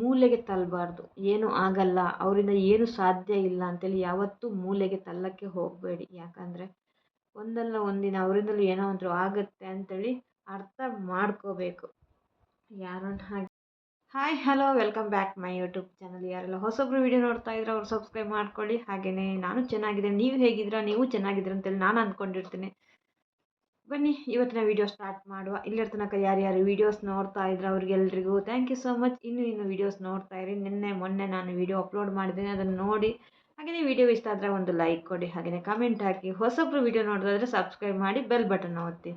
ಮೂಲೆಗೆ ತಳ್ಳಬಾರ್ದು ಏನೂ ಆಗಲ್ಲ. ಅವರಿಂದ ಏನೂ ಸಾಧ್ಯ ಇಲ್ಲ ಅಂತೇಳಿ ಯಾವತ್ತೂ ಮೂಲೆಗೆ ತಳ್ಳಕ್ಕೆ ಹೋಗಬೇಡಿ. ಯಾಕಂದರೆ ಒಂದಲ್ಲ ಒಂದಿನ ಅವರಿಂದಲೂ ಏನೋ ಒಂದು ಆಗುತ್ತೆ ಅಂತೇಳಿ ಅರ್ಥ ಮಾಡ್ಕೋಬೇಕು. ಯಾರನ್ನ ಹಾಗೆ. Hi hello welcome back my YouTube channel ಯಾರೆಲ್ಲ ಹೊಸೊಬ್ರು ವೀಡಿಯೋ ನೋಡ್ತಾ ಇದ್ರೆ ಅವ್ರು ಸಬ್ಸ್ಕ್ರೈಬ್ ಮಾಡ್ಕೊಳ್ಳಿ. ಹಾಗೆಯೇ ನಾನು ಚೆನ್ನಾಗಿದ್ದೀನಿ. ನೀವು ಹೇಗಿದ್ದೀರಾ? ನೀವು ಚೆನ್ನಾಗಿದ್ದೀರ ಅಂತೇಳಿ ನಾನು ಅಂದ್ಕೊಂಡಿರ್ತೀನಿ. ಬನ್ನಿ, ಇವತ್ತಿನ ವೀಡಿಯೋ ಸ್ಟಾರ್ಟ್ ಮಾಡುವ. ಇಲ್ಲಿರ ತನಕ ಯಾರ್ಯಾರು ವೀಡಿಯೋಸ್ ನೋಡ್ತಾ ಇದ್ರೆ ಅವ್ರಿಗೆಲ್ರಿಗೂ ಥ್ಯಾಂಕ್ ಯು ಸೋ ಮಚ್ ಇನ್ನೂ ಇನ್ನು ವೀಡಿಯೋಸ್ ನೋಡ್ತಾ ಇರಿ. ನಿನ್ನೆ, ಮೊನ್ನೆ ನಾನು ವೀಡಿಯೋ ಅಪ್ಲೋಡ್ ಮಾಡಿದ್ದೀನಿ. ಅದನ್ನು ನೋಡಿ ಹಾಗೆಯೇ ವೀಡಿಯೋ ಇಷ್ಟ ಆದರೆ ಒಂದು ಲೈಕ್ ಕೊಡಿ ಹಾಗೆಯೇ ಕಮೆಂಟ್ ಹಾಕಿ. ಹೊಸೊಬ್ಬರು ವೀಡಿಯೋ ನೋಡೋದಾದರೆ ಸಬ್ಸ್ಕ್ರೈಬ್ ಮಾಡಿ ಬೆಲ್ ಬಟನ್ ಒತ್ತಿ.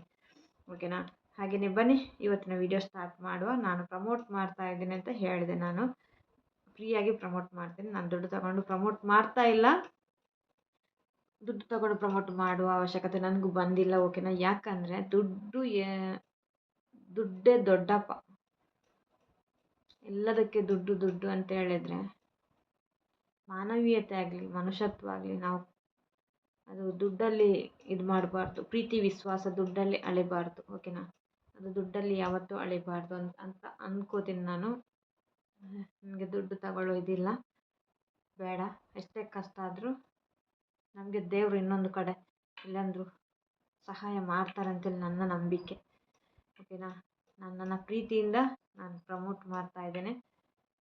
ಓಕೆನಾ ಹಾಗೆಯೇ ಬನ್ನಿ, ಇವತ್ತಿನ ವೀಡಿಯೋ ಸ್ಟಾರ್ಟ್ ಮಾಡುವ. ನಾನು ಪ್ರಮೋಟ್ ಮಾಡ್ತಾ ಇದ್ದೀನಿ ಅಂತ ಹೇಳಿದೆ ನಾನು. ಫ್ರೀಯಾಗಿ ಪ್ರಮೋಟ್ ಮಾಡ್ತೀನಿ. ನಾನು ದುಡ್ಡು ತಗೊಂಡು ಪ್ರಮೋಟ್ ಮಾಡ್ತಾ ಇಲ್ಲ. ದುಡ್ಡು ತಗೊಂಡು ಪ್ರಮೋಟ್ ಮಾಡುವ ಅವಶ್ಯಕತೆ ನನಗೂ ಬಂದಿಲ್ಲ ಓಕೆನಾ ಯಾಕಂದರೆ ದುಡ್ಡು ದುಡ್ಡೇ ದೊಡ್ಡಪ್ಪ ಎಲ್ಲದಕ್ಕೆ ದುಡ್ಡು ದುಡ್ಡು ಅಂತ ಹೇಳಿದರೆ ಮಾನವೀಯತೆ ಆಗಲಿ, ಮನುಷ್ಯತ್ವ ಆಗಲಿ ನಾವು ಅದು ದುಡ್ಡಲ್ಲಿ ಇದು ಮಾಡಬಾರ್ದು, ಪ್ರೀತಿ, ವಿಶ್ವಾಸ ದುಡ್ಡಲ್ಲಿ ಅಳಿಬಾರ್ದು ಓಕೆನಾ ಅದು ದುಡ್ಡಲ್ಲಿ ಯಾವತ್ತೂ ಅಳಿಬಾರ್ದು ಅಂತ ಅಂತ ಅಂದ್ಕೋತೀನಿ ನಾನು. ನನಗೆ ದುಡ್ಡು ತಗೊಳ್ಳೋ ಇದಿಲ್ಲ ಬೇಡ, ಎಷ್ಟೇ ಕಷ್ಟ ಆದರೂ. ನಮಗೆ ದೇವರು ಇನ್ನೊಂದು ಕಡೆ. ಎಲ್ಲಂದರೂ ಸಹಾಯ ಮಾಡ್ತಾರೆ ಅಂತೇಳಿ ನನ್ನ ನಂಬಿಕೆ. ಓಕೆನಾ? ನಾನು ನನ್ನ ಪ್ರೀತಿಯಿಂದ ನಾನು ಪ್ರಮೋಟ್ ಮಾಡ್ತಾ ಇದ್ದೇನೆ.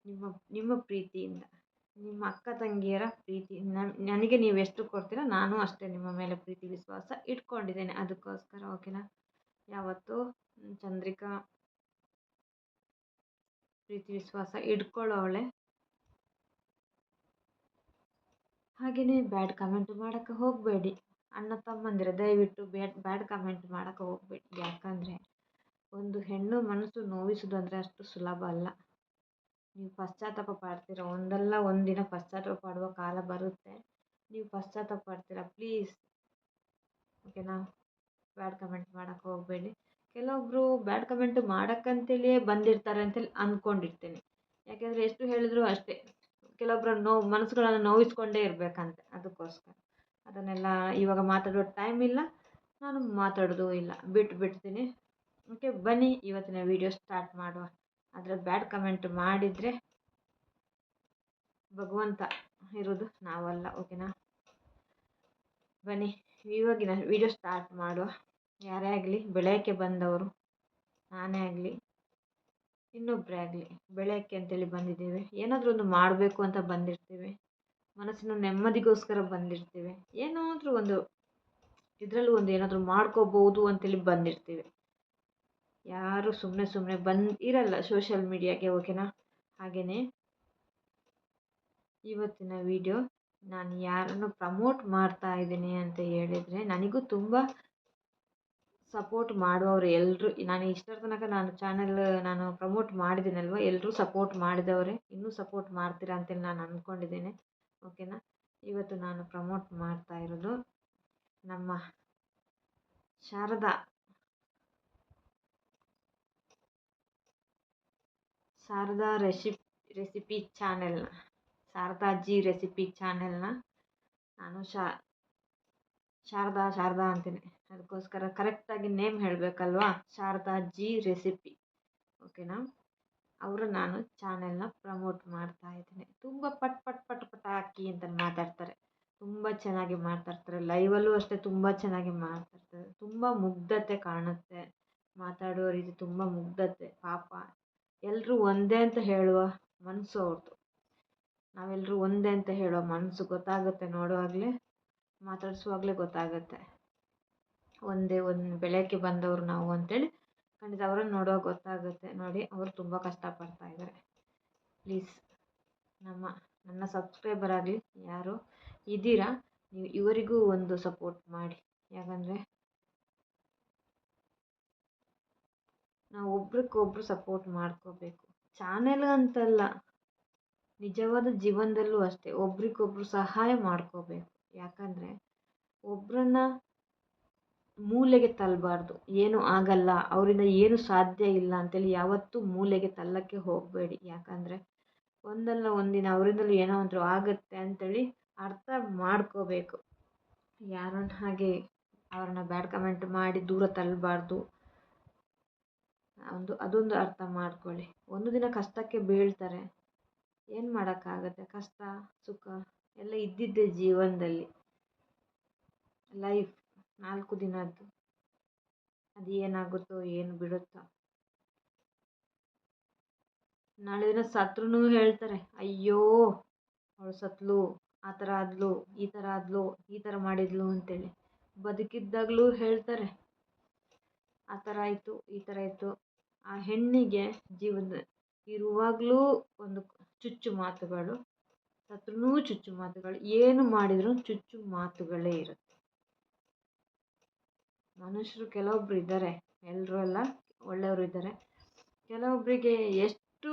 ನಿಮ್ಮ ನಿಮ್ಮ ಪ್ರೀತಿಯಿಂದ, ನಿಮ್ಮ ಅಕ್ಕ ತಂಗಿಯರ ಪ್ರೀತಿ ನನಗೆ ನೀವು ಎಷ್ಟು ಕೊಡ್ತೀರೋ ನಾನು ಅಷ್ಟೇ ನಿಮ್ಮ ಮೇಲೆ ಪ್ರೀತಿ, ವಿಶ್ವಾಸ ಇಟ್ಕೊಂಡಿದ್ದೇನೆ. ಅದಕ್ಕೋಸ್ಕರ ಓಕೆನಾ? ಯಾವತ್ತೂ ಚಂದ್ರಿಕಾ ಪ್ರೀತಿ, ವಿಶ್ವಾಸ ಇಟ್ಕೊಳ್ಳೋಳೆ ಹಾಗೆಯೇ ಬ್ಯಾಡ್ ಕಮೆಂಟ್ ಮಾಡೋಕ್ಕೆ ಹೋಗಬೇಡಿ. ಅಣ್ಣ ತಮ್ಮಂದಿರು ದಯವಿಟ್ಟು ಬ್ಯಾಡ್ ಬ್ಯಾಡ್ ಕಮೆಂಟ್ ಮಾಡೋಕ್ಕೆ ಹೋಗಬೇಡಿ. ಯಾಕಂದರೆ ಒಂದು ಹೆಣ್ಣು ಮನಸ್ಸು ನೋವಿಸೋದು ಅಂದರೆ ಅಷ್ಟು ಸುಲಭ ಅಲ್ಲ. ನೀವು ಪಶ್ಚಾತ್ತಾಪ ಪಡ್ತೀರ? ಒಂದಲ್ಲ ಒಂದಿನ ಪಶ್ಚಾತ್ತಾಪ ಪಡುವ ಕಾಲ ಬರುತ್ತೆ. ನೀವು ಪಶ್ಚಾತ್ತಾಪ ಪಡ್ತೀರ? ಪ್ಲೀಸ್ ಓಕೆನಾ? ಬ್ಯಾಡ್ ಕಮೆಂಟ್ ಮಾಡೋಕ್ಕೆ ಹೋಗಬೇಡಿ. ಕೆಲವೊಬ್ಬರು ಬ್ಯಾಡ್ ಕಮೆಂಟ್ ಮಾಡೋಕ್ಕಂತೇಳಿಯೇ ಬಂದಿರ್ತಾರೆ ಅಂತೇಳಿ ಅಂದ್ಕೊಂಡಿರ್ತೀನಿ ಯಾಕೆಂದರೆ ಎಷ್ಟು ಹೇಳಿದರೂ ಅಷ್ಟೇ. ಕೆಲವೊಬ್ಬರ ನೋವು ಮನಸ್ಸುಗಳನ್ನು ನೋವಿಸ್ಕೊಂಡೇ ಇರಬೇಕಂತೆ ಅದಕ್ಕೋಸ್ಕರ. ಅದನ್ನೆಲ್ಲ ಇವಾಗ ಮಾತಾಡೋ ಟೈಮ್ ಇಲ್ಲ, ನಾನು ಮಾತಾಡೋದು ಇಲ್ಲ. ಬಿಟ್ಟು ಬಿಡ್ತೀನಿ. ಓಕೆ ಬನ್ನಿ ಇವತ್ತಿನ ವೀಡಿಯೋ ಸ್ಟಾರ್ಟ್ ಮಾಡುವ. ಆದರೆ ಬ್ಯಾಡ್ ಕಮೆಂಟ್ ಮಾಡಿದರೆ ಭಗವಂತ ಇರೋದು ನಾವಲ್ಲ ಓಕೆನಾ ಬನ್ನಿ ಇವಾಗಿನ ವೀಡಿಯೋ ಸ್ಟಾರ್ಟ್ ಮಾಡುವ. ಯಾರೇ ಆಗಲಿ ಬೆಳೆಯೋಕ್ಕೆ ಬಂದವರು, ನಾನೇ ಆಗಲಿ ಇನ್ನೊಬ್ಬರೇ ಆಗಲಿ, ಬೆಳೆಯೋಕ್ಕೆ ಅಂತೇಳಿ ಬಂದಿದ್ದೇವೆ. ಏನಾದರೂ ಒಂದು ಮಾಡಬೇಕು ಅಂತ ಬಂದಿರ್ತೀವಿ. ಮನಸ್ಸಿನ ನೆಮ್ಮದಿಗೋಸ್ಕರ ಬಂದಿರ್ತೀವಿ. ಏನಾದರೂ ಒಂದು, ಇದರಲ್ಲೂ ಒಂದು ಏನಾದರೂ ಮಾಡ್ಕೋಬೋದು ಅಂತೇಳಿ ಬಂದಿರ್ತೀವಿ. ಯಾರು ಸುಮ್ಮನೆ ಸುಮ್ಮನೆ ಬಂದು, ಇರಲ್ಲ ಸೋಷಲ್ ಮೀಡಿಯಾಗೆ, ಓಕೆನಾ? ಹಾಗೆಯೇ ಇವತ್ತಿನ ವಿಡಿಯೋ ನಾನು ಯಾರನ್ನು ಪ್ರಮೋಟ್ ಮಾಡ್ತಾ ಇದ್ದೀನಿ ಅಂತ ಹೇಳಿದರೆ, ನನಗೂ ತುಂಬ ಸಪೋರ್ಟ್ ಮಾಡುವವರು ಎಲ್ಲರೂ ನಾನು ಇಷ್ಟರ ತನಕ ನಾನು ಚಾನಲ್ ನಾನು ಪ್ರಮೋಟ್ ಮಾಡಿದ್ದೀನಲ್ವ ಎಲ್ಲರೂ ಸಪೋರ್ಟ್ ಮಾಡಿದವರೇ, ಇನ್ನೂ ಸಪೋರ್ಟ್ ಮಾಡ್ತೀರಾ ಅಂತೇಳಿ ನಾನು ಅಂದ್ಕೊಂಡಿದ್ದೇನೆ ಓಕೆನಾ ಇವತ್ತು ನಾನು ಪ್ರಮೋಟ್ ಮಾಡ್ತಾ ಇರೋದು ನಮ್ಮ ಶಾರದಾ. ಶಾರದಾ ರೆಸಿಪ್ ರೆಸಿಪಿ ಚಾನೆಲ್ನ ಶಾರದಾಜಿ ರೆಸಿಪಿ ಚಾನೆಲ್ನ ನಾನು ಶಾ, ಶಾರದಾ ಶಾರದಾ ಅಂತೀನಿ. ಅದಕ್ಕೋಸ್ಕರ ಕರೆಕ್ಟಾಗಿ ನೇಮ್ ಹೇಳಬೇಕಲ್ವಾ? ಶಾರದಾ ಜಿ ರೆಸಿಪಿ ಓಕೆನಾ ಅವರು ನಾನು ಚಾನೆಲ್ನ ಪ್ರಮೋಟ್ ಮಾಡ್ತಾ ಇದ್ದೀನಿ. ತುಂಬ ಪಟ್ ಪಟ್ ಪಟ್ ಪಟ್ ಹಾಕಿ ಅಂತ ಮಾತಾಡ್ತಾರೆ. ತುಂಬ ಚೆನ್ನಾಗಿ ಮಾತಾಡ್ತಾರೆ. ಲೈವಲ್ಲೂ ಅಷ್ಟೇ ತುಂಬ ಚೆನ್ನಾಗಿ ಮಾತಾಡ್ತಾರೆ. ತುಂಬ ಮುಗ್ಧತೆ ಕಾಣುತ್ತೆ. ಮಾತಾಡುವ ರೀತಿ ತುಂಬ ಮುಗ್ಧತೆ. ಪಾಪ. ಎಲ್ಲರೂ ಒಂದೇ ಅಂತ ಹೇಳುವ ಮನಸ್ಸು ಅವ್ರದ್ದು ನಾವೆಲ್ಲರೂ ಒಂದೇ ಅಂತ ಹೇಳೋ ಮನಸ್ಸು ಗೊತ್ತಾಗುತ್ತೆ ನೋಡುವಾಗಲೇ. ಮಾತಾಡಿಸುವಾಗಲೇ ಗೊತ್ತಾಗುತ್ತೆ. ಒಂದೇ ಒಂದು ಬೆಳೆಯೋಕ್ಕೆ ಬಂದವರು ನಾವು ಅಂತೇಳಿ ಖಂಡಿತ ಅವರನ್ನು ನೋಡುವಾಗ ಗೊತ್ತಾಗುತ್ತೆ. ನೋಡಿ, ಅವರು ತುಂಬ ಕಷ್ಟಪಡ್ತಾ ಇದ್ದಾರೆ ಪ್ಲೀಸ್, ನಮ್ಮ, ನನ್ನ ಸಬ್ಸ್ಕ್ರೈಬರ್ ಆಗಲಿ, ಯಾರು ಇದ್ದೀರಾ, ನೀವು ಇವರಿಗೂ ಒಂದು ಸಪೋರ್ಟ್ ಮಾಡಿ. ಯಾಕಂದರೆ ನಾವು ಒಬ್ರಿಗೊಬ್ರು ಸಪೋರ್ಟ್ ಮಾಡ್ಕೋಬೇಕು. ಚಾನೆಲ್ ಅಂತಲ್ಲ, ನಿಜವಾದ ಜೀವನದಲ್ಲೂ ಅಷ್ಟೇ, ಒಬ್ರಿಗೊಬ್ರು ಸಹಾಯ ಮಾಡ್ಕೋಬೇಕು. ಯಾಕಂದರೆ ಒಬ್ಬರನ್ನ ಮೂಲೆಗೆ ತಳ್ಳಬಾರ್ದು ಏನೂ ಆಗಲ್ಲ. ಅವರಿಂದ ಏನೂ ಸಾಧ್ಯ ಇಲ್ಲ ಅಂತೇಳಿ ಯಾವತ್ತೂ ಮೂಲೆಗೆ ತಳ್ಳಕ್ಕೆ ಹೋಗಬೇಡಿ. ಯಾಕಂದರೆ ಒಂದಲ್ಲ ಒಂದಿನ ಅವರಿಂದಲೂ ಏನೋ ಒಂದು ಆಗುತ್ತೆ ಅಂತೇಳಿ ಅರ್ಥ ಮಾಡ್ಕೋಬೇಕು. ಯಾರನ್ನ ಹಾಗೆ ಅವ್ರನ್ನ ಬ್ಯಾಡ್ ಕಮೆಂಟ್ ಮಾಡಿ ದೂರ ತಳ್ಳಬಾರ್ದು ಒಂದು, ಅದೊಂದು ಅರ್ಥ ಮಾಡ್ಕೊಳ್ಳಿ. ಒಂದು ದಿನ ಕಷ್ಟಕ್ಕೆ ಬೀಳ್ತಾರೆ. ಏನು ಮಾಡೋಕ್ಕಾಗತ್ತೆ? ಕಷ್ಟ, ಸುಖ ಎಲ್ಲ ಇದ್ದಿದ್ದೇ ಜೀವನದಲ್ಲಿ. ಲೈಫ್ ನಾಲ್ಕು ದಿನದ್ದು ಅದು ಏನಾಗುತ್ತೋ ಏನು ಬಿಡುತ್ತೋ. ನಾಳೆ ದಿನ ಸತ್ರೂ ಹೇಳ್ತಾರೆ, ಅಯ್ಯೋ, ಅವಳು ಸತ್ಲು, ಆ ಥರ ಆದ್ಲು, ಈ ಥರ ಆದ್ಲು, ಈ ಥರ ಮಾಡಿದ್ಲು ಅಂತೇಳಿ. ಬದುಕಿದ್ದಾಗಲೂ ಹೇಳ್ತಾರೆ, ಆ ಥರ ಆಯಿತು, ಈ ಥರ ಆಯಿತು. ಆ ಹೆಣ್ಣಿಗೆ ಜೀವನ ಇರುವಾಗಲೂ ಒಂದು ಚುಚ್ಚು ಮಾತುಗಳು ಸತ್ರೂ ಚುಚ್ಚು ಮಾತುಗಳು, ಏನು ಮಾಡಿದರೂ ಚುಚ್ಚು ಮಾತುಗಳೇ ಇರುತ್ತೆ. ಮನುಷ್ಯರು ಕೆಲವೊಬ್ರು ಇದ್ದಾರೆ. ಎಲ್ಲರೂ ಅಲ್ಲ, ಒಳ್ಳೆಯವರು ಇದ್ದಾರೆ. ಕೆಲವೊಬ್ಬರಿಗೆ ಎಷ್ಟು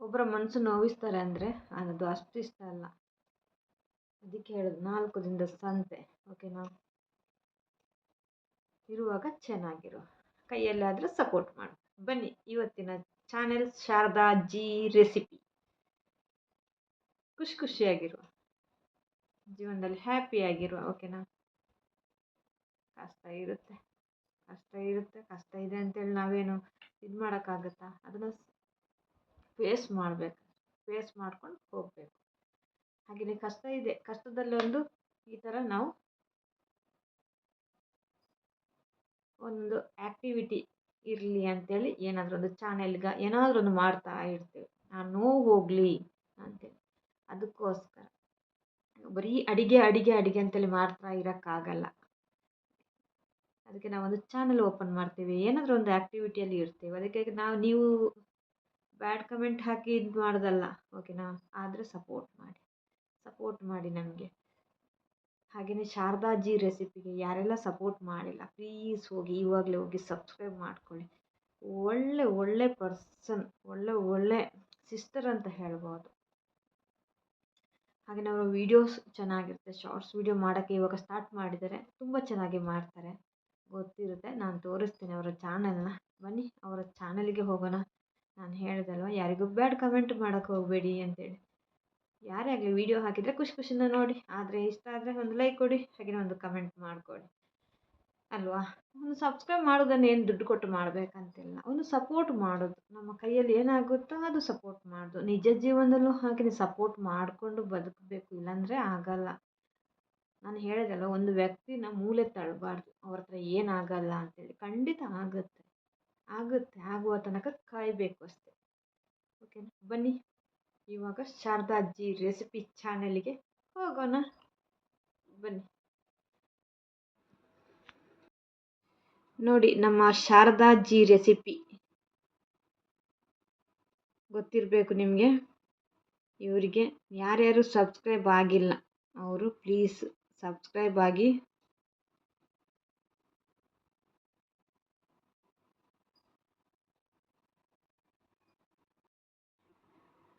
ಒಬ್ಬರ ಮನಸ್ಸು ನೋವಿಸ್ತಾರೆ ಅಂದರೆ ಅದು ಅಷ್ಟು ಇಷ್ಟ ಅಲ್ಲ. ಅದಕ್ಕೆ ಹೇಳೋದು, ನಾಲ್ಕು ದಿನದ ಸಂತೆ ಓಕೆನಾ ಇರುವಾಗ ಚೆನ್ನಾಗಿರು. ಕೈಯಲ್ಲಾದರೂ ಸಪೋರ್ಟ್ ಮಾಡು. ಬನ್ನಿ, ಇವತ್ತಿನ ಚಾನೆಲ್ ಶಾರದಾ ಜಿ ರೆಸಿಪಿ ಖುಷಿ ಖುಷಿಯಾಗಿರುವ. ಜೀವನದಲ್ಲಿ ಹ್ಯಾಪಿಯಾಗಿರುವ ಓಕೆನಾ ಕಷ್ಟ ಇರುತ್ತೆ. ಕಷ್ಟ ಇರುತ್ತೆ, ಕಷ್ಟ ಇದೆ ಅಂತೇಳಿ ನಾವೇನು ಇದು ಮಾಡೋಕ್ಕಾಗತ್ತಾ? ಅದನ್ನು ಫೇಸ್ ಮಾಡಬೇಕು. ಫೇಸ್ ಮಾಡ್ಕೊಂಡು ಹೋಗಬೇಕು. ಹಾಗೆಯೇ ಕಷ್ಟ ಇದೆ. ಕಷ್ಟದಲ್ಲೊಂದು ಈ ಥರ ನಾವು ಒಂದು ಆ್ಯಕ್ಟಿವಿಟಿ ಇರಲಿ ಅಂತೇಳಿ ಏನಾದರೂ ಒಂದು ಚಾನೆಲ್ಗೆ ಏನಾದರೂ ಒಂದು ಮಾಡ್ತಾ ಇರ್ತೇವೆ. ಆ ನೋವು ಹೋಗಲಿ ಅಂತೇಳಿ. ಅದಕ್ಕೋಸ್ಕರ. ಬರೀ ಅಡಿಗೆ ಅಡಿಗೆ ಅಡಿಗೆ ಅಂತೇಳಿ ಮಾಡ್ತಾ ಇರೋಕ್ಕಾಗಲ್ಲ. ಅದಕ್ಕೆ ನಾವೊಂದು ಚಾನಲ್ ಓಪನ್ ಮಾಡ್ತೀವಿ. ಏನಾದರೂ ಒಂದು ಆ್ಯಕ್ಟಿವಿಟಿಯಲ್ಲಿ ಇರ್ತೀವಿ. ಅದಕ್ಕೆ ನಾವು ನೀವು ಬ್ಯಾಡ್ ಕಮೆಂಟ್ ಹಾಕಿ ಇದು ಮಾಡೋದಲ್ಲ. ಓಕೆನಾ ಆದರೆ ಸಪೋರ್ಟ್ ಮಾಡಿ. ಸಪೋರ್ಟ್ ಮಾಡಿ ನನಗೆ ಹಾಗೆಯೇ ಶಾರದಾಜಿ ರೆಸಿಪಿಗೆ ಯಾರೆಲ್ಲ ಸಪೋರ್ಟ್ ಮಾಡಿಲ್ಲ ಪ್ಲೀಸ್ ಹೋಗಿ ಇವಾಗಲೇ ಹೋಗಿ ಸಬ್ಸ್ಕ್ರೈಬ್ ಮಾಡ್ಕೊಳ್ಳಿ. ಒಳ್ಳೆ ಒಳ್ಳೆ ಪರ್ಸನ್ ಒಳ್ಳೆ ಒಳ್ಳೆ ಸಿಸ್ಟರ್ ಅಂತ ಹೇಳ್ಬೋದು. ಹಾಗೆ ಅವರ ವೀಡಿಯೋಸ್ ಚೆನ್ನಾಗಿರುತ್ತೆ ಶಾರ್ಟ್ಸ್ ವೀಡಿಯೋ ಮಾಡೋಕ್ಕೆ ಇವಾಗ ಸ್ಟಾರ್ಟ್ ಮಾಡಿದ್ದಾರೆ. ತುಂಬ ಚೆನ್ನಾಗಿ ಮಾಡ್ತಾರೆ. ಗೊತ್ತಿರುತ್ತೆ. ನಾನು ತೋರಿಸ್ತೀನಿ ಅವರ ಚಾನಲ್ನ ಬನ್ನಿ, ಅವರ ಚಾನಲ್ಗೆ ಹೋಗೋಣ. ನಾನು ಹೇಳಿದಲ್ವ, ಯಾರಿಗೂ ಬ್ಯಾಡ್ ಕಮೆಂಟ್ ಮಾಡೋಕ್ಕೆ ಹೋಗಬೇಡಿ ಅಂತೇಳಿ. ಯಾರೇ ಆಗಲಿ ವೀಡಿಯೋ ಹಾಕಿದರೆ ಖುಷಿ ಖುಷಿನ ನೋಡಿ. ಆದರೆ ಇಷ್ಟ ಆದರೆ ಒಂದು ಲೈಕ್ ಕೊಡಿ ಹಾಗೆ ಒಂದು ಕಮೆಂಟ್ ಮಾಡಿಕೊಡಿ. ಅಲ್ವಾ? ಒಂದು ಸಬ್ಸ್ಕ್ರೈಬ್ ಮಾಡೋದನ್ನು ಏನು ದುಡ್ಡು ಕೊಟ್ಟು ಮಾಡಬೇಕಂತಿಲ್ಲ. ಒಂದು ಸಪೋರ್ಟ್ ಮಾಡೋದು. ನಮ್ಮ ಕೈಯಲ್ಲಿ ಏನಾಗುತ್ತೋ ಅದು ಸಪೋರ್ಟ್ ಮಾಡೋದು. ನಿಜ ಜೀವನದಲ್ಲೂ ಹಾಗೆ ಸಪೋರ್ಟ್ ಮಾಡಿಕೊಂಡು ಬದುಕಬೇಕು. ಇಲ್ಲಾಂದರೆ ಆಗಲ್ಲ. ನಾನು ಹೇಳಿದಲ್ಲ, ಒಂದು ವ್ಯಕ್ತಿನ ಮೂಲೆ ತಳ್ಳಬಾರ್ದು ಅವ್ರ ಹತ್ರ ಏನಾಗಲ್ಲ ಅಂತೇಳಿ. ಖಂಡಿತ ಆಗುತ್ತೆ. ಆಗುತ್ತೆ. ಆಗುವ ತನಕ ಕಾಯಬೇಕು ಅಷ್ಟೆ. ಓಕೆ ಬನ್ನಿ. ಇವಾಗ ಶಾರದಾ ಅಜ್ಜಿ ರೆಸಿಪಿ ಚಾನೆಲ್ಗೆ ಹೋಗೋಣ. ಬನ್ನಿ. ನೋಡಿ, ನಮ್ಮ ಶಾರದಾ ಅಜ್ಜಿ ರೆಸಿಪಿ ಗೊತ್ತಿರಬೇಕು ನಿಮಗೆ? ಇವರಿಗೆ ಯಾರ್ಯಾರು ಸಬ್ಸ್ಕ್ರೈಬ್ ಆಗಿಲ್ಲ, ಅವರು ಪ್ಲೀಸ್ ಸಬ್ಸ್ಕ್ರೈಬ್ ಆಗಿ.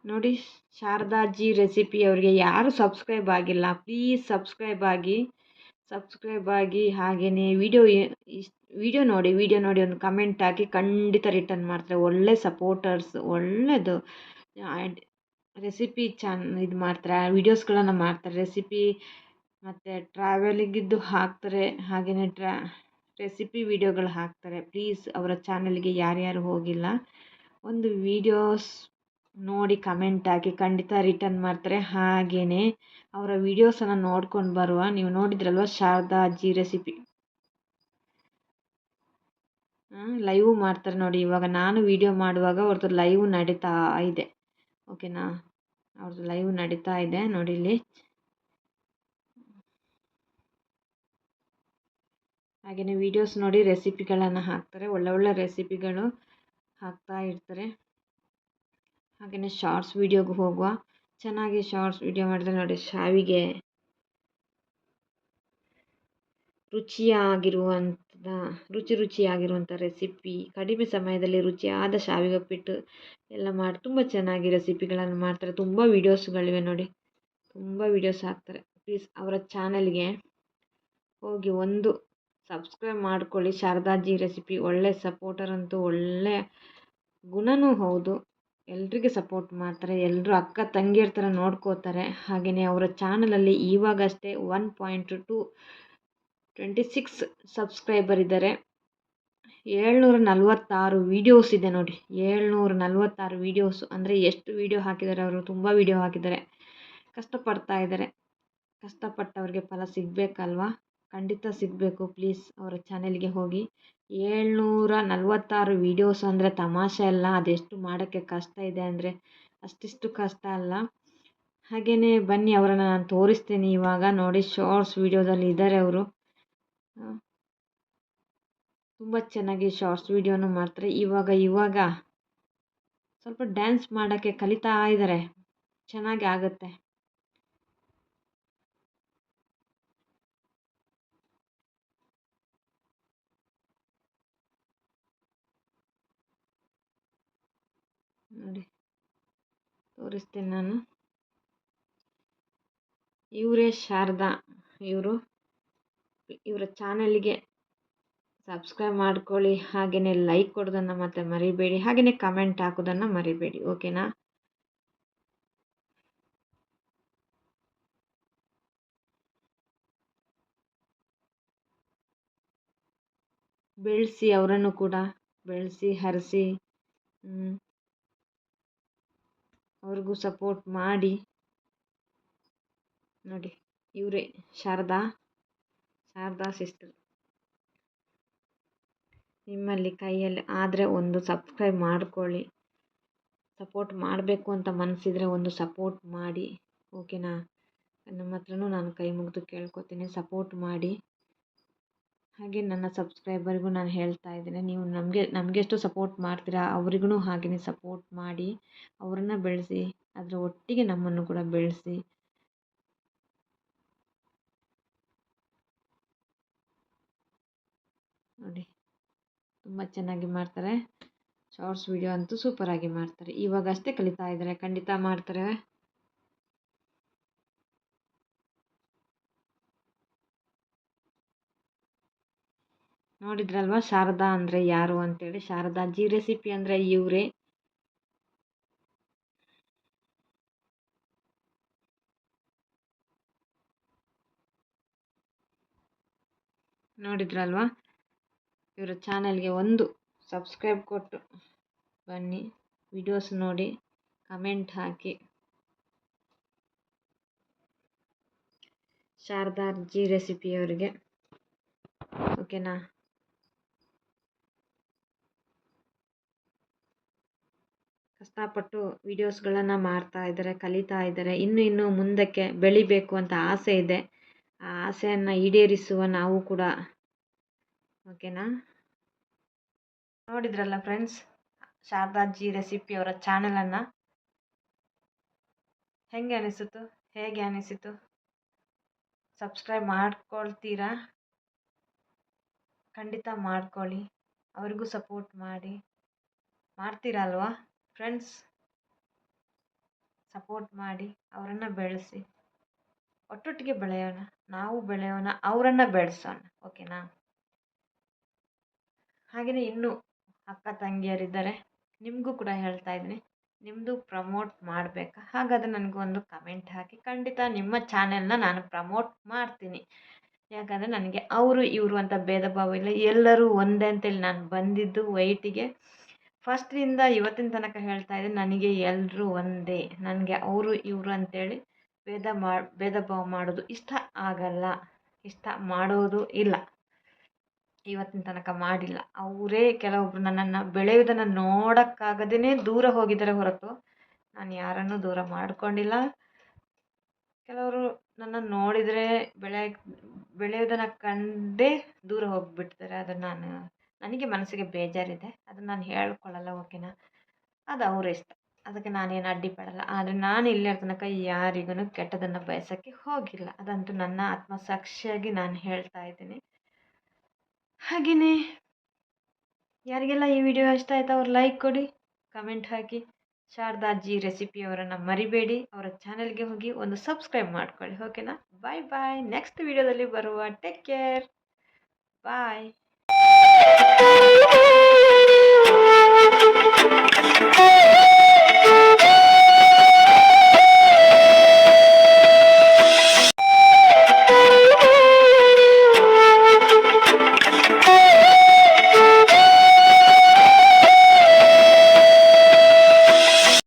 ನೋಡಿ ಶಾರದಾಜಿ ರೆಸಿಪಿ ಅವರಿಗೆ ಯಾರು ಸಬ್ಸ್ಕ್ರೈಬ್ ಆಗಿಲ್ಲ ಪ್ಲೀಸ್ ಸಬ್ಸ್ಕ್ರೈಬ್ ಆಗಿ. ಸಬ್ಸ್ಕ್ರೈಬ್ ಆಗಿ ಹಾಗೆಯೇ ವಿಡಿಯೋ ವಿಡಿಯೋ ನೋಡಿ ವಿಡಿಯೋ ನೋಡಿ ಒಂದು ಕಮೆಂಟ್ ಹಾಕಿ ಖಂಡಿತ ರಿಟರ್ನ್ ಮಾಡ್ತಾರೆ. ಒಳ್ಳೆ ಸಪೋರ್ಟರ್ಸ್ ಒಳ್ಳೆಯದು ರೆಸಿಪಿ ಚಾನ್, ಇದು ಮಾಡ್ತಾರೆ ವಿಡಿಯೋಸ್ಗಳನ್ನು ಮಾಡ್ತಾರೆ ರೆಸಿಪಿ ಮತ್ತು ಟ್ರಾವೆಲಿಗಿದ್ದು ಹಾಕ್ತಾರೆ ಹಾಗೆಯೇ ಟ್ರಾ ರೆಸಿಪಿ ವೀಡಿಯೋಗಳು ಹಾಕ್ತಾರೆ. ಪ್ಲೀಸ್ ಅವರ ಚಾನಲ್ಗೆ ಯಾರ್ಯಾರು ಹೋಗಿಲ್ಲ, ಒಂದು ವೀಡಿಯೋಸ್ ನೋಡಿ ಕಮೆಂಟ್ ಹಾಕಿ, ಖಂಡಿತ ರಿಟರ್ನ್ ಮಾಡ್ತಾರೆ. ಹಾಗೆಯೇ ಅವರ ವೀಡಿಯೋಸನ್ನು ನೋಡ್ಕೊಂಡು ಬರುವ, ನೀವು ನೋಡಿದ್ರಲ್ವ ಶಾರದಾ ಅಜ್ಜಿ ರೆಸಿಪಿ ಲೈವ್ ಮಾಡ್ತಾರೆ ನೋಡಿ ಇವಾಗ. ನಾನು ವೀಡಿಯೋ ಮಾಡುವಾಗ ಅವ್ರದ್ದು ಲೈವ್ ನಡೀತಾ ಇದೆ. ಓಕೆನಾ ಅವ್ರದ್ದು ಲೈವ್ ನಡೀತಾ ಇದೆ ನೋಡಿ ಇಲ್ಲಿ. ಹಾಗೆಯೇ ವೀಡಿಯೋಸ್ ನೋಡಿ ರೆಸಿಪಿಗಳನ್ನು ಹಾಕ್ತಾರೆ. ಒಳ್ಳೆ ಒಳ್ಳೆ ರೆಸಿಪಿಗಳು ಹಾಕ್ತಾ ಇರ್ತಾರೆ. ಹಾಗೆಯೇ ಶಾರ್ಟ್ಸ್ ವೀಡಿಯೋಗೆ ಹೋಗುವ. ಚೆನ್ನಾಗಿ ಶಾರ್ಟ್ಸ್ ವೀಡಿಯೋ ಮಾಡಿದ್ರೆ ನೋಡಿ ಶಾವಿಗೆ ರುಚಿಯಾಗಿರುವಂಥ ರುಚಿ ರುಚಿಯಾಗಿರುವಂಥ ರೆಸಿಪಿ ಕಡಿಮೆ ಸಮಯದಲ್ಲಿ ರುಚಿಯಾದ ಶಾವಿಗೆ ಉಪ್ಪಿಟ್ಟು ಎಲ್ಲ ಮಾಡಿ ತುಂಬ ಚೆನ್ನಾಗಿ ರೆಸಿಪಿಗಳನ್ನು ಮಾಡ್ತಾರೆ. ತುಂಬ ವೀಡಿಯೋಸ್ಗಳಿವೆ ನೋಡಿ. ತುಂಬ ವೀಡಿಯೋಸ್ ಹಾಕ್ತಾರೆ. ಪ್ಲೀಸ್ ಅವರ ಚಾನಲ್ಗೆ ಹೋಗಿ ಒಂದು ಸಬ್ಸ್ಕ್ರೈಬ್ ಮಾಡ್ಕೊಳ್ಳಿ. ಶಾರದಾಜಿ ರೆಸಿಪಿ ಒಳ್ಳೆ ಸಪೋರ್ಟರ್ ಅಂತೂ ಒಳ್ಳೆ ಗುಣನೂ ಹೌದು. ಎಲ್ರಿಗೆ ಸಪೋರ್ಟ್ ಮಾಡ್ತಾರೆ. ಎಲ್ಲರೂ ಅಕ್ಕ ತಂಗಿಯರ ಥರ ನೋಡ್ಕೋತಾರೆ. ಹಾಗೆಯೇ ಅವರ ಚಾನಲಲ್ಲಿ ಇವಾಗಷ್ಟೇ one point two twenty six subscriber ಇದ್ದಾರೆ ಏಳ್ನೂರ ನಲ್ವತ್ತಾರು ವೀಡಿಯೋಸ್ ಇದೆ ನೋಡಿ. ಏಳ್ನೂರ ನಲ್ವತ್ತಾರು ವೀಡಿಯೋಸು ಅಂದರೆ ಎಷ್ಟು ವೀಡಿಯೋ ಹಾಕಿದ್ದಾರೆ ಅವರು? ತುಂಬ ವೀಡಿಯೋ ಹಾಕಿದ್ದಾರೆ ಕಷ್ಟಪಡ್ತಾ ಇದ್ದಾರೆ ಕಷ್ಟಪಟ್ಟವ್ರಿಗೆ ಫಲ ಸಿಗಬೇಕಲ್ವಾ? ಖಂಡಿತ ಸಿಗಬೇಕು. ಪ್ಲೀಸ್ ಅವರ ಚಾನೆಲ್ಗೆ ಹೋಗಿ. ಏಳ್ನೂರ ನಲ್ವತ್ತಾರು ವೀಡಿಯೋಸ್ ಅಂದರೆ ತಮಾಷೆ ಅಲ್ಲ. ಅದೆಷ್ಟು ಮಾಡೋಕ್ಕೆ ಕಷ್ಟ ಇದೆ ಅಂದರೆ ಅಷ್ಟಿಷ್ಟು ಕಷ್ಟ ಅಲ್ಲ. ಹಾಗೆಯೇ ಬನ್ನಿ ಅವರನ್ನು ನಾನು ತೋರಿಸ್ತೀನಿ. ಇವಾಗ ನೋಡಿ ಶಾರ್ಟ್ಸ್ ವೀಡಿಯೋದಲ್ಲಿ ಇದ್ದಾರೆ ಅವರು. ತುಂಬ ಚೆನ್ನಾಗಿ ಶಾರ್ಟ್ಸ್ ವೀಡಿಯೋನು ಮಾಡ್ತಾರೆ. ಇವಾಗ ಇವಾಗ ಸ್ವಲ್ಪ ಡ್ಯಾನ್ಸ್ ಮಾಡೋಕ್ಕೆ ಕಲಿತಾ ಇದ್ದಾರೆ ಚೆನ್ನಾಗಿ ಆಗುತ್ತೆ ನೋಡಿ ತೋರಿಸ್ತೀನಿ ನಾನು. ಇವರೇ ಶಾರದಾ ಇವರು. ಇವರ ಚಾನಲ್ಗೆ ಸಬ್ಸ್ಕ್ರೈಬ್ ಮಾಡ್ಕೊಳ್ಳಿ ಹಾಗೆಯೇ ಲೈಕ್ ಕೊಡೋದನ್ನು ಮತ್ತೆ ಮರಿಬೇಡಿ ಹಾಗೆಯೇ ಕಮೆಂಟ್ ಹಾಕೋದನ್ನು ಮರಿಬೇಡಿ, ಓಕೆನಾ? ಬೆಳೆಸಿ ಅವರನ್ನು ಕೂಡ, ಬೆಳೆಸಿ, ಹರಿಸಿ ಅವ್ರಿಗೂ ಸಪೋರ್ಟ್ ಮಾಡಿ. ನೋಡಿ, ಇವರೇ ಶಾರದಾ ಶಾರದಾ ಸಿಸ್ಟರ್ ನಿಮ್ಮಲ್ಲಿ ಕೈಯಲ್ಲಿ ಆದರೆ ಒಂದು ಸಬ್ಸ್ಕ್ರೈಬ್ ಮಾಡ್ಕೊಳ್ಳಿ. ಸಪೋರ್ಟ್ ಮಾಡಬೇಕು ಅಂತ ಮನಸ್ಸಿದ್ರೆ ಒಂದು ಸಪೋರ್ಟ್ ಮಾಡಿ. ಓಕೆನಾ ನಮ್ಮ ಹತ್ರನೂ ನಾನು ಕೈ ಮುಗಿದು ಕೇಳ್ಕೊತೀನಿ. ಸಪೋರ್ಟ್ ಮಾಡಿ. ಹಾಗೆ ನನ್ನ ಸಬ್ಸ್ಕ್ರೈಬರ್ಗೂ ನಾನು ಹೇಳ್ತಾ ಇದ್ದೇನೆ, ನೀವು ನಮಗೆ ನಮಗೆಷ್ಟು ಸಪೋರ್ಟ್ ಮಾಡ್ತೀರಾ ಅವ್ರಿಗೂ ಹಾಗೆಯೇ ಸಪೋರ್ಟ್ ಮಾಡಿ, ಅವ್ರನ್ನ ಬೆಳೆಸಿ, ಅದರ ಒಟ್ಟಿಗೆ ನಮ್ಮನ್ನು ಕೂಡ ಬೆಳೆಸಿ. ನೋಡಿ, ತುಂಬ ಚೆನ್ನಾಗಿ ಮಾಡ್ತಾರೆ. ಶಾರ್ಟ್ಸ್ ವಿಡಿಯೋ ಅಂತೂ ಸೂಪರಾಗಿ ಮಾಡ್ತಾರೆ. ಇವಾಗ ಅಷ್ಟೇ ಕಲಿತಾ ಇದ್ದಾರೆ, ಖಂಡಿತ ಮಾಡ್ತಾರೆ. ನೋಡಿದ್ರಲ್ವಾ? ಶಾರದಾ ಅಂದರೆ ಯಾರು ಅಂತೇಳಿ? ಶಾರದಾ ಜಿ ರೆಸಿಪಿ ಅಂದರೆ ಇವರೇ. ನೋಡಿದ್ರಲ್ವಾ? ಇವರ ಚಾನಲ್ಗೆ ಒಂದು ಸಬ್ಸ್ಕ್ರೈಬ್ ಕೊಟ್ಟು ಬನ್ನಿ. ವಿಡಿಯೋಸ್ ನೋಡಿ, ಕಮೆಂಟ್ ಹಾಕಿ. ಶಾರದಾ ಜಿ ರೆಸಿಪಿಯವರಿಗೆ ಓಕೆನಾ? ಕಷ್ಟಪಟ್ಟು ವೀಡಿಯೋಸ್ಗಳನ್ನು ಮಾಡ್ತಾ ಇದ್ದಾರೆ ಕಲಿತಾ ಇದ್ದಾರೆ ಇನ್ನು ಇನ್ನು ಮುಂದಕ್ಕೆ ಬೆಳಿಬೇಕು ಅಂತ ಆಸೆ ಇದೆ. ಆ ಆಸೆಯನ್ನು ಈಡೇರಿಸುವ ನಾವು ಕೂಡ. ಓಕೆನಾ ನೋಡಿದ್ರಲ್ಲ ಫ್ರೆಂಡ್ಸ್ ಶಾರದಾಜಿ ರೆಸಿಪಿ ಅವರ ಚಾನಲನ್ನು ಹೆಂಗೆ ಅನಿಸಿತು? ಹೇಗೆ ಅನಿಸಿತು? ಸಬ್ಸ್ಕ್ರೈಬ್ ಮಾಡ್ಕೊಳ್ತೀರಾ? ಖಂಡಿತ ಮಾಡ್ಕೊಳ್ಳಿ. ಅವ್ರಿಗೂ ಸಪೋರ್ಟ್ ಮಾಡಿ. ಮಾಡ್ತೀರಲ್ವಾ ಫ್ರೆಂಡ್ಸ್ ಸಪೋರ್ಟ್ ಮಾಡಿ ಅವರನ್ನು ಬೆಳೆಸಿ. ಒಟ್ಟೊಟ್ಟಿಗೆ ಬೆಳೆಯೋಣ, ನಾವು ಬೆಳೆಯೋಣ, ಅವರನ್ನು ಬೆಳೆಸೋಣ ಓಕೆನಾ ಹಾಗೆಯೇ ಇನ್ನೂ ಅಕ್ಕ ತಂಗಿಯರಿದ್ದಾರೆ, ನಿಮಗೂ ಕೂಡ ಹೇಳ್ತಾ ಇದ್ದೀನಿ ನಿಮ್ಮದು ಪ್ರಮೋಟ್ ಮಾಡಬೇಕಾ? ಹಾಗಾದರೆ ಒಂದು ಕಮೆಂಟ್ ಹಾಕಿ, ಖಂಡಿತ ನಿಮ್ಮ ಚಾನೆಲ್ನ ನಾನು ಪ್ರಮೋಟ್ ಮಾಡ್ತೀನಿ. ಯಾಕಂದರೆ ನನಗೆ ಅವರು, ಇವರು ಅಂತ ಭೇದ ಭಾವ ಇಲ್ಲ, ಎಲ್ಲರೂ ಒಂದೇ ಅಂತೇಳಿ ನಾನು ಬಂದಿದ್ದು ವೈಟಿಗೆ ಫಸ್ಟ್ರಿಂದ ಇವತ್ತಿನ ತನಕ ಹೇಳ್ತಾ ಇದ್ದೀನಿ ನನಗೆ ಎಲ್ಲರೂ ಒಂದೇ. ನನಗೆ ಅವರು ಇವರು ಅಂತೇಳಿ ಭೇದ ಮಾ, ಭೇದ ಭಾವ ಮಾಡೋದು ಇಷ್ಟ ಆಗಲ್ಲ. ಇಷ್ಟ ಮಾಡೋದು ಇಲ್ಲ. ಇವತ್ತಿನ ತನಕ ಮಾಡಿಲ್ಲ. ಅವರೇ ಕೆಲವೊಬ್ರು ನನ್ನನ್ನು ಬೆಳೆಯೋದನ್ನು ನೋಡೋಕ್ಕಾಗದೇ ದೂರ ಹೋಗಿದ್ದಾರೆ ಹೊರತು ನಾನು ಯಾರನ್ನು ದೂರ ಮಾಡಿಕೊಂಡಿಲ್ಲ. ಕೆಲವರು ನನ್ನನ್ನು ನೋಡಿದರೆ ಬೆಳೆ ಬೆಳೆಯೋದನ್ನು ಕಂಡೇ ದೂರ ಹೋಗಿಬಿಡ್ತಾರೆ. ಅದನ್ನು ನಾನು ನನಗೆ ಮನಸ್ಸಿಗೆ ಬೇಜಾರಿದೆ. ಅದು ನಾನು ಹೇಳ್ಕೊಳ್ಳಲ್ಲ, ಓಕೆನಾ? ಅದು ಅವ್ರ ಇಷ್ಟ. ಅದಕ್ಕೆ ನಾನೇನು ಅಡ್ಡಿಪಡಲ್ಲ ಆದರೆ ನಾನು ಇಲ್ಲಿಯ ತನಕ ಯಾರಿಗೂ ಕೆಟ್ಟದನ್ನು ಬಯಸೋಕ್ಕೆ ಹೋಗಿಲ್ಲ. ಅದಂತೂ ನನ್ನ ಆತ್ಮಸಾಕ್ಷಿಯಾಗಿ ನಾನು ಹೇಳ್ತಾ ಇದ್ದೀನಿ. ಹಾಗೆಯೇ ಯಾರಿಗೆಲ್ಲ ಈ ವಿಡಿಯೋ ಇಷ್ಟ ಆಯ್ತು ಅವ್ರು ಲೈಕ್ ಕೊಡಿ ಕಮೆಂಟ್ ಹಾಕಿ. ಶಾರದಾಜಿ ರೆಸಿಪಿ ಅವರನ್ನು ಮರಿಬೇಡಿ. ಅವರ ಚಾನೆಲ್ಗೆ ಹೋಗಿ ಒಂದು ಸಬ್ಸ್ಕ್ರೈಬ್ ಮಾಡ್ಕೊಳ್ಳಿ. ಓಕೆನಾ? ಬಾಯ್ ಬಾಯ್ ನೆಕ್ಸ್ಟ್ ವಿಡಿಯೋದಲ್ಲಿ ಬರುವ. Take care bye Oh,